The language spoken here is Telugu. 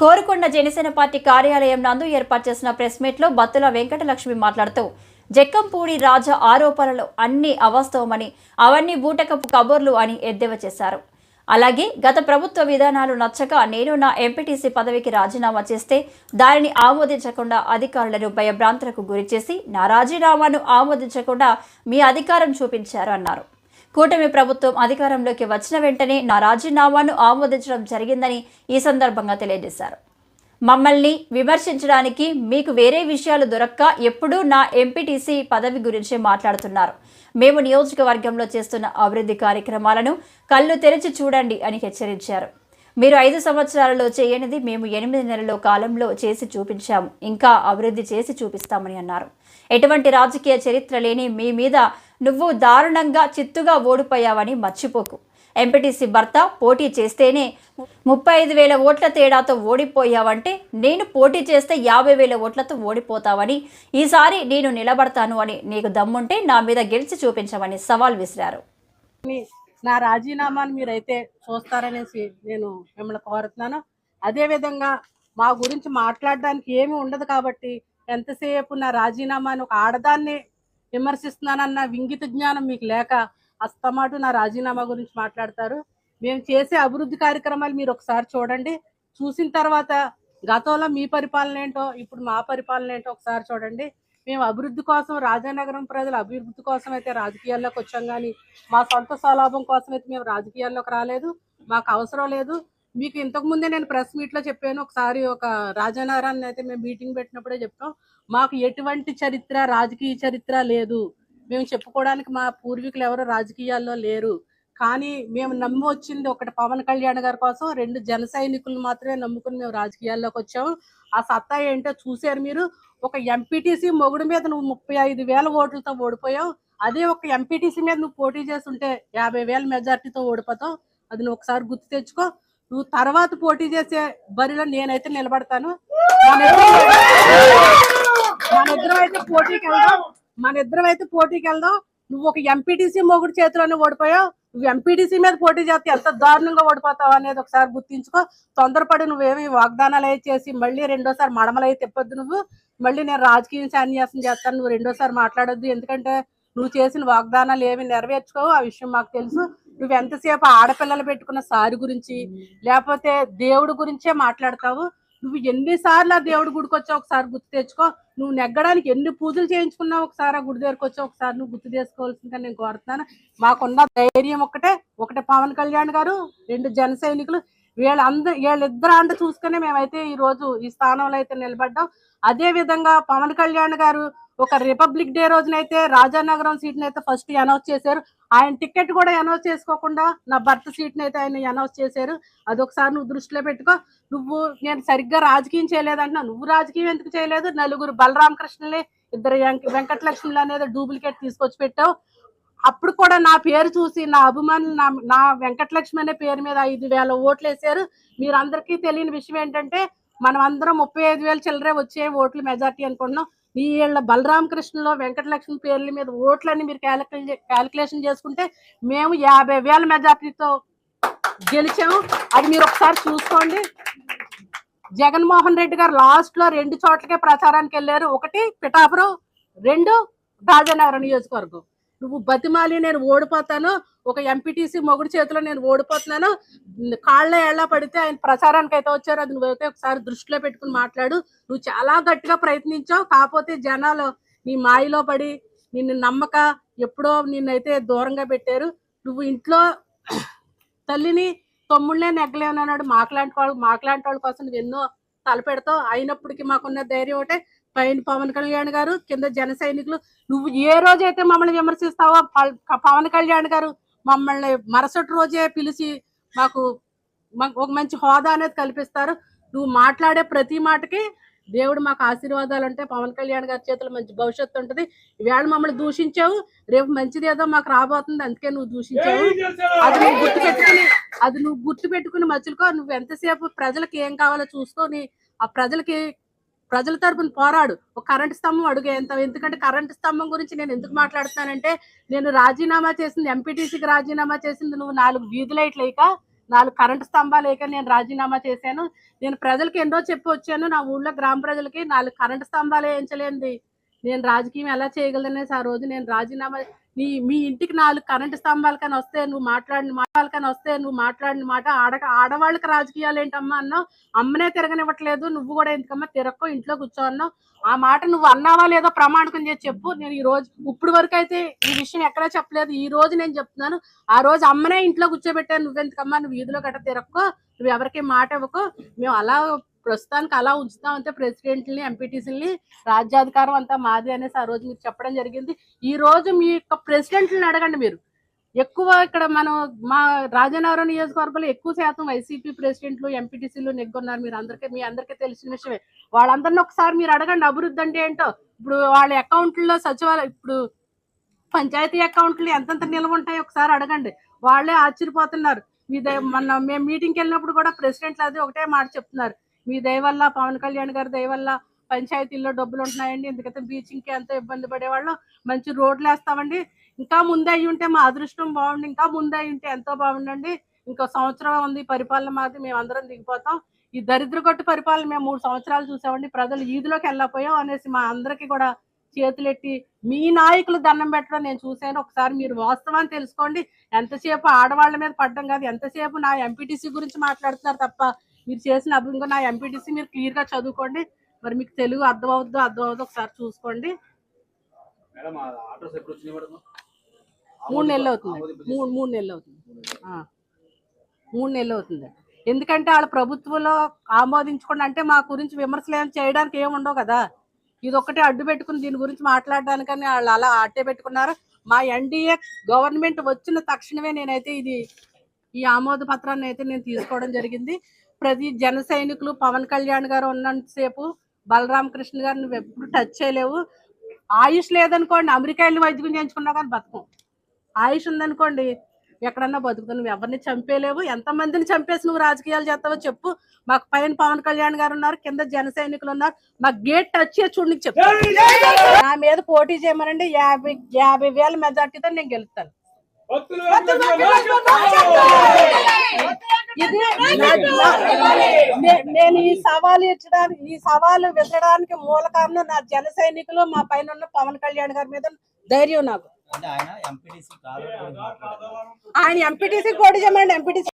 కోరుకొండ జనసేన పార్టీ కార్యాలయం నందు ఏర్పాటు చేసిన ప్రెస్ మీట్లో బత్తుల వెంకటలక్ష్మి మాట్లాడుతూ జక్కంపూడి రాజా ఆరోపణలు అన్ని అవాస్తవమని అవన్నీ బూటకపు కబుర్లు అని ఎద్దేవా చేశారు. అలాగే గత ప్రభుత్వ విధానాలు నచ్చక నేను నా ఎంపీటీసీ పదవికి రాజీనామా చేస్తే దానిని ఆమోదించకుండా అధికారులను భయభ్రాంతులకు గురిచేసి నా రాజీనామాను ఆమోదించకుండా మీ అధికారం చూపించారు అన్నారు. కూటమి ప్రభుత్వం అధికారంలోకి వచ్చిన వెంటనే నా రాజీనామాను ఆమోదించడం జరిగిందని ఈ సందర్భంగా తెలియజేశారు. మమ్మల్ని విమర్శించడానికి మీకు వేరే విషయాలు దొరక్క ఎప్పుడూ నా ఎంపీటీసీ పదవి గురించి మాట్లాడుతున్నారు. మేము నియోజకవర్గంలో చేస్తున్న అభివృద్ధి కార్యక్రమాలను కళ్ళు తెరిచి చూడండి అని హెచ్చరించారు. మీరు ఐదు సంవత్సరాలలో చేయనిది మేము ఎనిమిది నెలల కాలంలో చేసి చూపించాము. ఇంకా అభివృద్ధి చేసి చూపిస్తామని అన్నారు. ఎటువంటి రాజకీయ చరిత్ర లేని మీ మీద నువ్వు దారుణంగా చిత్తుగా ఓడిపోయావని మర్చిపోకు. ఎంపీటీసీ భర్త పోటీ చేస్తేనే ముప్పై ఐదు వేల ఓట్ల తేడాతో ఓడిపోయావంటే నేను పోటీ చేస్తే యాభై వేల ఓట్లతో ఓడిపోతావని ఈసారి నేను నిలబడతాను అని నీకు దమ్ముంటే నా మీద గెలిచి చూపించమని సవాల్ విసిరారు. మీ- నా రాజీనామాను మీరైతే చూస్తారనేసి నేను మిమ్మల్ని కోరుతున్నాను. అదేవిధంగా మా గురించి మాట్లాడడానికి ఏమీ ఉండదు కాబట్టి ఎంతసేపు నా రాజీనామాను ఒక ఆడదాన్ని విమర్శిస్తున్నానన్న వింగిత జ్ఞానం మీకు లేక అస్తమాటు నా రాజీనామా గురించి మాట్లాడతారు. మేము చేసే అభివృద్ధి కార్యక్రమాలు మీరు ఒకసారి చూడండి. చూసిన తర్వాత గతంలో మీ పరిపాలన ఏంటో ఇప్పుడు మా పరిపాలన ఏంటో ఒకసారి చూడండి. మేము అభివృద్ధి కోసం రాజానగరం ప్రజల అభివృద్ధి కోసం అయితే రాజకీయాల్లోకి వచ్చాం కానీ మా సొంత స్వలాభం కోసం అయితే మేము రాజకీయాల్లోకి రాలేదు. మాకు అవసరం లేదు. మీకు ఇంతకు ముందే నేను ప్రెస్ మీట్లో చెప్పాను ఒకసారి ఒక రాజానగరాన్ని అయితే మేము మీటింగ్ పెట్టినప్పుడే చెప్తాం మాకు ఎటువంటి చరిత్ర రాజకీయ చరిత్ర లేదు. మేము చెప్పుకోవడానికి మా పూర్వీకులు ఎవరు రాజకీయాల్లో లేరు. కానీ మేము నమ్మి వచ్చింది ఒకటి పవన్ కళ్యాణ్ గారి కోసం రెండు జన సైనికులు మాత్రమే నమ్ముకుని మేము రాజకీయాల్లోకి వచ్చాము. ఆ సత్తా ఏంటో చూశారు మీరు? ఒక ఎంపీటీసీ మొగుడు మీద నువ్వు ముప్పై ఐదు వేల ఓట్లతో ఓడిపోయావు. అదే ఒక ఎంపీటీసీ మీద నువ్వు పోటీ చేస్తుంటే యాభై వేల మెజార్టీతో ఓడిపోతావు. అది నువ్వు ఒకసారి గుర్తు తెచ్చుకో. నువ్వు తర్వాత పోటీ చేసే బరిలో నేనైతే నిలబడతాను. మన ఇద్దరం అయితే పోటీకి వెళ్దాం. మన ఇద్దరం అయితే పోటీకి వెళ్దాం. నువ్వు ఒక ఎంపీటీసీ మొగుడు చేతిలోనే ఓడిపోయావు. నువ్వు ఎంపీటీసీ మీద పోటీ చేస్తే ఎంత దారుణంగా ఓడిపోతావు అనేది ఒకసారి గుర్తించుకో. తొందరపడి నువ్వేమి వాగ్దానాలు అయితే చేసి మళ్ళీ రెండోసారి మడమలై తిప్పొద్దు నువ్వు. మళ్ళీ నేను రాజకీయం సన్యాసం చేస్తాను. నువ్వు రెండోసారి మాట్లాడొద్దు. ఎందుకంటే నువ్వు చేసిన వాగ్దానాలు ఏమి నెరవేర్చుకోవు. ఆ విషయం మాకు తెలుసు. నువ్వు ఎంతసేపు ఆడపిల్లలు పెట్టుకున్న సారి గురించి లేకపోతే దేవుడి గురించే మాట్లాడతావు? నువ్వు ఎన్నిసార్లు ఆ దేవుడి గుడికి వచ్చావు? ఒకసారి గుర్తు తెచ్చుకో. నువ్వు నెగ్గడానికి ఎన్ని పూజలు చేయించుకున్నావు? ఒకసారి ఆ గుడి దగ్గరకు వచ్చావు? ఒకసారి నువ్వు గుర్తు చేసుకోవాల్సిందిగా నేను కోరుతున్నాను. మాకున్న ధైర్యం ఒకటే. ఒకటే పవన్ కళ్యాణ్ గారు రెండు జన సైనికులు. వీళ్ళందరూ వీళ్ళిద్దరు అంట చూసుకునే మేమైతే ఈ రోజు ఈ స్థానంలో అయితే నిలబడ్డాం. అదే విధంగా పవన్ కళ్యాణ్ గారు ఒక రిపబ్లిక్ డే రోజునైతే రాజానగరం సీట్ని అయితే ఫస్ట్ అనౌన్స్ చేశారు. ఆయన టికెట్ కూడా అనౌన్స్ చేసుకోకుండా నా భర్త సీట్ని అయితే ఆయన అనౌన్స్ చేశారు. అదొకసారి నువ్వు దృష్టిలో పెట్టుకో. నువ్వు నేను సరిగ్గా రాజకీయం చేయలేదంటున్నా. నువ్వు రాజకీయం ఎందుకు చేయలేదు? నలుగురు బలరామకృష్ణులే ఇద్దరు వెంక- వెంకటలక్ష్మిలు అనేది డూప్లికేట్ తీసుకొచ్చి పెట్టావు. అప్పుడు కూడా నా పేరు చూసి నా అభిమానులు నా నా వెంకటలక్ష్మి అనే పేరు మీద ఐదు వేల ఓట్లు వేశారు. మీరందరికీ తెలియని విషయం ఏంటంటే మనం అందరం ముప్పై ఐదు వేల చిల్లరే వచ్చే ఓట్లు మెజార్టీ అనుకుంటున్నాం. ఈ బలరామకృష్ణలో వెంకటలక్ష్మి పేర్ల మీద ఓట్లన్నీ మీరు క్యాలిక్యులే క్యాలిక్యులేషన్ చేసుకుంటే మేము యాభై వేల మెజార్టీతో గెలిచాము అది మీరు ఒకసారి చూసుకోండి. జగన్మోహన్ రెడ్డి గారు లాస్ట్లో రెండు చోట్లకే ప్రచారానికి వెళ్ళారు. ఒకటి పిఠాపురం రెండు రాజనగరం నియోజకవర్గం. నువ్వు బతిమాలి నేను ఓడిపోతాను. ఒక ఎంపీటీసీ మొగుడు చేతిలో నేను ఓడిపోతున్నాను. కాళ్ళ ఎలా పడితే ఆయన ప్రచారానికి అయితే వచ్చారు. అది నువ్వైతే ఒకసారి దృష్టిలో పెట్టుకుని మాట్లాడు. నువ్వు చాలా గట్టిగా ప్రయత్నించావు. కాకపోతే జనాలు నీ మాయలో పడి నిన్ను నమ్మక ఎప్పుడో నిన్నైతే దూరంగా పెట్టారు. నువ్వు ఇంట్లో తల్లిని తమ్ముళ్ళే నెగ్గలేనన్నాడు మాట్లాంటి వాళ్ళు మాట్లాంటి వాళ్ళ కోసం నువ్వు ఎన్నో తలపెడతావు. అయినప్పటికీ మాకున్న ధైర్యం ఒకటే. పైన పవన్ కళ్యాణ్ గారు కింద జన సైనికులు నువ్వు ఏ రోజైతే మమ్మల్ని విమర్శిస్తావో పవన్ కళ్యాణ్ గారు మమ్మల్ని మరుసటి రోజే పిలిచి మాకు మాకు ఒక మంచి హోదా అనేది కల్పిస్తారు. నువ్వు మాట్లాడే ప్రతి మాటకి దేవుడు మాకు ఆశీర్వాదాలు అంటే పవన్ కళ్యాణ్ గారి చేతిలో మంచి భవిష్యత్తు ఉంటుంది. ఈవేళ మమ్మల్ని దూషించావు రేపు మంచిది ఏదో మాకు రాబోతుంది అందుకే నువ్వు దూషించావు. అది నువ్వు గుర్తు పెట్టుకుని అది నువ్వు గుర్తు పెట్టుకుని మధ్యలో నువ్వు ఎంతసేపు ప్రజలకు ఏం కావాలో చూసుకొని ఆ ప్రజలకి ప్రజల తరపున పోరాడు. ఒక కరెంట్ స్తంభం అడుగేంత ఎంత ఎందుకంటే కరెంట్ స్తంభం గురించి నేను ఎందుకు మాట్లాడుతానంటే నేను రాజీనామా చేసింది ఎంపీటీసీకి రాజీనామా చేసింది నువ్వు నాలుగు వీధి లైట్లు వేయక నాలుగు కరెంటు స్తంభాలు లేక నేను రాజీనామా చేశాను. నేను ప్రజలకి ఎన్నో చెప్పి వచ్చాను. నా ఊళ్ళో గ్రామ ప్రజలకి నాలుగు కరెంటు స్తంభాలు వేయించలేంది నేను రాజకీయం ఎలా చేయగలదనేసి ఆ రోజు నేను రాజీనామా నీ మీ ఇంటికి నాలుగు కరెంటు స్తంభాలు కానీ వస్తే నువ్వు మాట్లాడిన మాటలు కానీ వస్తే నువ్వు మాట్లాడిన మాట ఆడ ఆడవాళ్ళకి రాజకీయాలు ఏంటమ్మా అన్నావు? అమ్మనే తిరగనివ్వట్లేదు నువ్వు కూడా ఎందుకమ్మా తిరక్కో ఇంట్లో కూర్చో అన్నావు? ఆ మాట నువ్వు అన్నావా లేదో ప్రమాణకం చేసి చెప్పు. నేను ఈ రోజు ఇప్పుడు వరకు అయితే ఈ విషయం ఎక్కడా చెప్పలేదు. ఈ రోజు నేను చెప్తున్నాను. ఆ రోజు అమ్మనే ఇంట్లో కూర్చోబెట్టాను. నువ్వెందుకమ్మా? నువ్వు వీధిలో గట్ట తిరక్కో. నువ్వు ఎవరికి మాట ఇవ్వకో. మేము అలా ప్రస్తుతానికి అలా ఉంచుతాం అంటే ప్రెసిడెంట్ని ఎంపీటీసీని రాజ్యాధికారం అంతా మాది అనేసి ఆ రోజు మీరు చెప్పడం జరిగింది. ఈ రోజు మీ యొక్క ప్రెసిడెంట్ని అడగండి మీరు. ఎక్కువ ఇక్కడ మనం మా రాజనగరం నియోజకవర్గంలో ఎక్కువ శాతం వైసీపీ ప్రెసిడెంట్లు ఎంపీటీసీలు నెగ్గున్నారు. మీరు అందరికీ మీ అందరికీ తెలిసిన విషయమే. వాళ్ళందరినీ ఒకసారి మీరు అడగండి అభివృద్ధి అంటే ఏంటో. ఇప్పుడు వాళ్ళ అకౌంట్లో సచివాలయం ఇప్పుడు పంచాయతీ అకౌంట్లు ఎంతెంత నిల్వ ఉంటాయో ఒకసారి అడగండి. వాళ్ళే ఆశ్చర్యపోతున్నారు. మీ మన మేము మీటింగ్కి వెళ్ళినప్పుడు కూడా ప్రెసిడెంట్లు అది ఒకటే మాట చెప్తున్నారు. మీ దయవల్ల పవన్ కళ్యాణ్ గారి దయవల్ల పంచాయతీల్లో డబ్బులు ఉంటున్నాయండి ఎందుకంటే బీచింగ్కి ఎంతో ఇబ్బంది పడేవాళ్ళం. మంచి రోడ్లు వేస్తామండి ఇంకా ముందే అయ్యి ఉంటే మా అదృష్టం బాగుండి. ఇంకా ముందే అయ్యి ఉంటే ఎంతో బాగుండండి. ఇంకో సంవత్సరం ఉంది పరిపాలన మాది. మేము అందరం దిగిపోతాం. ఈ దరిద్ర కొట్టు పరిపాలన మేము మూడు సంవత్సరాలు చూసామండి. ప్రజలు ఈదిలోకి వెళ్ళకపోయాం అనేసి మా అందరికీ కూడా చేతులెట్టి మీ నాయకులు దండం పెట్టడం నేను చూశాను. ఒకసారి మీరు వాస్తవాన్ని తెలుసుకోండి. ఎంతసేపు ఆడవాళ్ళ మీద పడ్డం కాదు. ఎంతసేపు నా ఎంపీటీసీ గురించి మాట్లాడుతున్నారు తప్ప మీరు చేసిన అభివృద్ధి నా ఎంపీటీసీ మీరు క్లియర్గా చదువుకోండి. మరి మీకు తెలుగు అర్థం అవుద్దో అర్థం అవుద్దో ఒకసారి చూసుకోండి. మేడం నెలలు అవుతుంది. మూడు మూడు నెలలు అవుతుంది. మూడు నెలలు అవుతుంది. ఎందుకంటే వాళ్ళ ప్రభుత్వంలో ఆమోదించకుండా అంటే మా గురించి విమర్శలు ఏం చేయడానికి ఏమి ఉండవు కదా. ఇది ఒక్కటే అడ్డు పెట్టుకుని దీని గురించి మాట్లాడడానికని వాళ్ళు అలా అట్టే పెట్టుకున్నారు. మా ఎన్డీఏ గవర్నమెంట్ వచ్చిన తక్షణమే నేనైతే ఇది ఈ ఆమోద పత్రాన్ని అయితే నేను తీసుకోవడం జరిగింది. ప్రతి జన సైనికులు పవన్ కళ్యాణ్ గారు ఉన్నంతసేపు బలరామ కృష్ణ గారు నువ్వు ఎప్పుడు టచ్ చేయలేవు. ఆయుష్ లేదనుకోండి అమెరికా వెళ్ళి వైద్యం చేయించుకున్నా కానీ బతకం. ఆయుష్ ఉందనుకోండి ఎక్కడన్నా బతుకుతావు. నువ్వు ఎవరిని చంపేలేవు ఎంతమందిని చంపేసి నువ్వు రాజకీయాలు చేస్తావో చెప్పు. మాకు పైన పవన్ కళ్యాణ్ గారు ఉన్నారు కింద జన సైనికులు ఉన్నారు. మాకు గేట్ టచ్ చేసి చూడు నీకు నా మీద పోటీ చేయమనండి. యాభై యాభై వేల మెజార్టీతో నేను గెలుస్తాను. ఇది నేను ఈ సవాలు ఇచ్చడానికి ఈ సవాలు విసరడానికి మూల కారణం నా జన సైనికులు మా పైన ఉన్న పవన్ కళ్యాణ్ గారి మీద ధైర్యం నాకు. ఆయన ఎంపీటీసీ కాదు ఆయన ఎంపీటీసీ పోటీ చేయమండి ఎంపీటీసీ